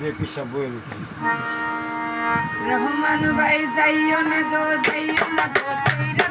যে পিসাব বয়ে রয়েছে রহমান ভাই যাইও না গো যাইও না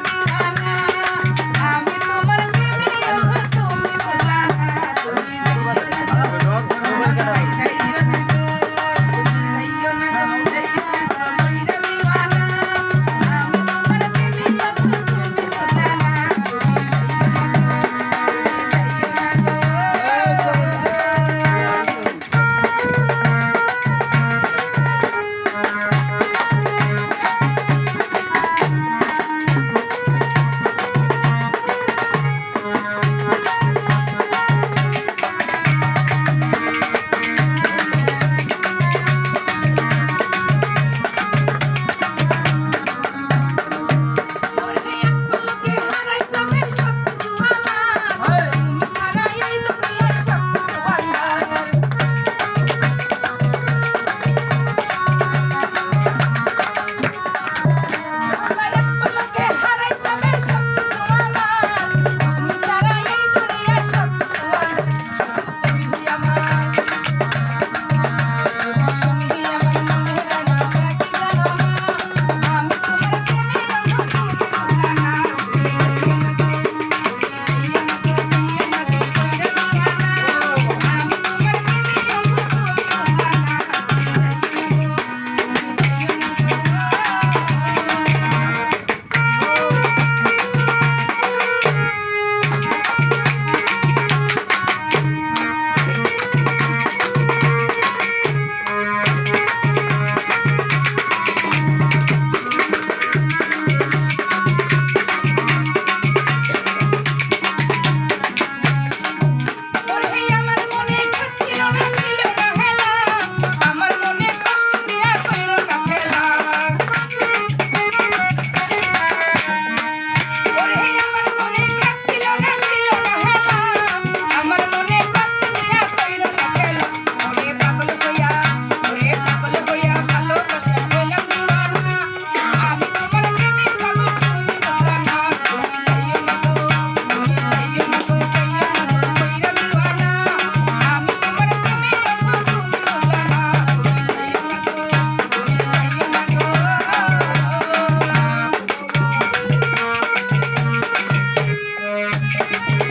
Thank you.